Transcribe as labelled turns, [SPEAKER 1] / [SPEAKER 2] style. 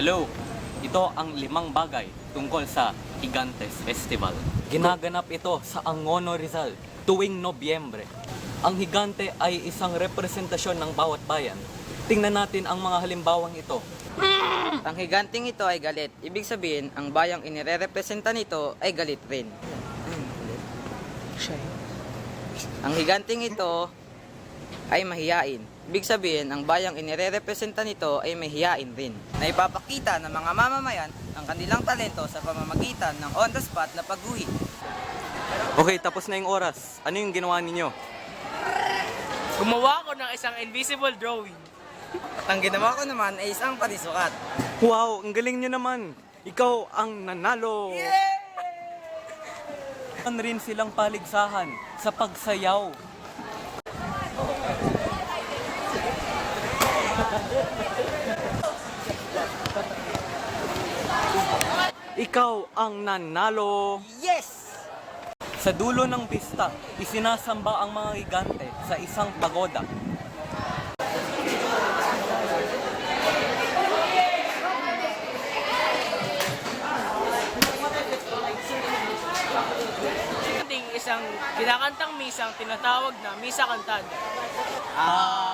[SPEAKER 1] Hello! Ito ang limang bagay tungkol sa Gigantes Festival. Ginaganap ito sa Angono Rizal tuwing Nobyembre. Ang higante ay isang representasyon ng bawat bayan. Tingnan natin ang mga halimbawang ito.
[SPEAKER 2] Ang higanting ito ay galit. Ibig sabihin, ang bayang inirerepresenta nito ay galit rin. Ang higanting ito ay mahiyain. Ibig sabihin, ang bayang inirerepresenta nito ay mahiyain rin. Na ipapakita ng mga mamamayan ang kanilang talento sa pamamagitan ng on-the-spot na pagguhit.
[SPEAKER 1] Okay, tapos na yung oras. Ano yung ginawa ninyo?
[SPEAKER 3] Gumawa ko ng isang invisible drawing.
[SPEAKER 2] At ang ginawa ko naman ay isang panisukat.
[SPEAKER 1] Wow, ang galing nyo naman! Ikaw ang nanalo! Meron rin silang paligsahan sa pagsayaw. Ikaw ang nanalo!
[SPEAKER 2] Yes!
[SPEAKER 1] Sa dulo ng pista, isinasamba ang mga gigante sa isang pagoda.
[SPEAKER 3] Isang kinakantang misang tinatawag na misa kantada.
[SPEAKER 2] Amen!